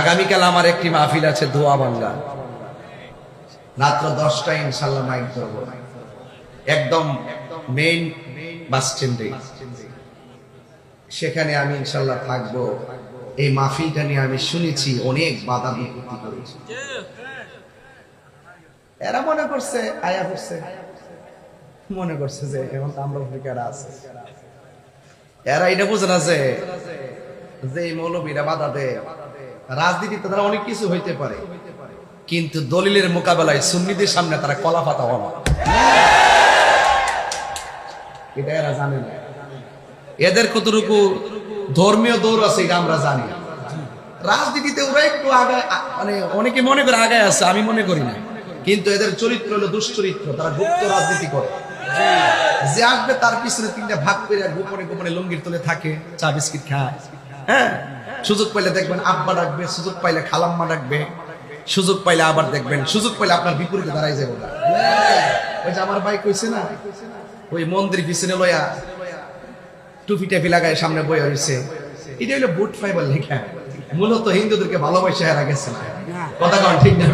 আগামীকাল আমার একটি মাহফিল আছে দোয়া বাংলা। রাত্র দশটায় ইনশাল্লাহ মাইক করব একদম মেইন বাস স্ট্যান্ডে সেখানে আমি ইনশাল্লাহ থাকব। এই মাহফিলটা নিয়ে আমি শুনেছি, অনেক বাধা বিপত্তি করেছি। এরা মনে করছে, আয়া করছে। মনে করছে যে এখন আমরা আফ্রিকারা আছে। এরা এটা বুঝে না যে মৌলবীরা বাধা দেয়। রাজনীতিতে তারা অনেক কিছু হইতে পারে। কিন্তু দলিলের মোকাবেলায় সুন্নিদের সামনে তারা কলা পাতা হওয়া এটা এরা জানে না। এদের কতটুকু ধর্মীয় দৌড় আছে এটা আমরা জানি রাজনীতিতে ওরা একটু আগে মানে অনেকে মনে করে আগে আছে, আমি মনে করি না। কিন্তু এদের চরিত্র হলো দুশ্চরিত্র, তারা গুপ্ত রাজনীতি করে। যে আসবে তার পিছনে তিনটা ভাগ করে গোপনে গোপনে লঙ্গির তলে থাকে, চা বিস্কিট খায়। হ্যাঁ? সুযোগ পাইলে দেখবেন আব্বা ডাকবে, সুযোগ পাইলে খালাম্মা ডাকবে, সুযোগ পাইলে আবার দেখবেন, সুযোগ পাইলে আপনার বিপরীতে দাঁড়াই যাবে না। ওই যে আমার ভাই কইছে না, ওই মন্দির পিছনে লয়া টুপি টাপি লাগায় সামনে বই হয়েছে এটা হলো বুট ফাইবার লেখা। মূলত হিন্দুদেরকে ভালোবাসা হারা গেছে না। কথা কন, ঠিক না?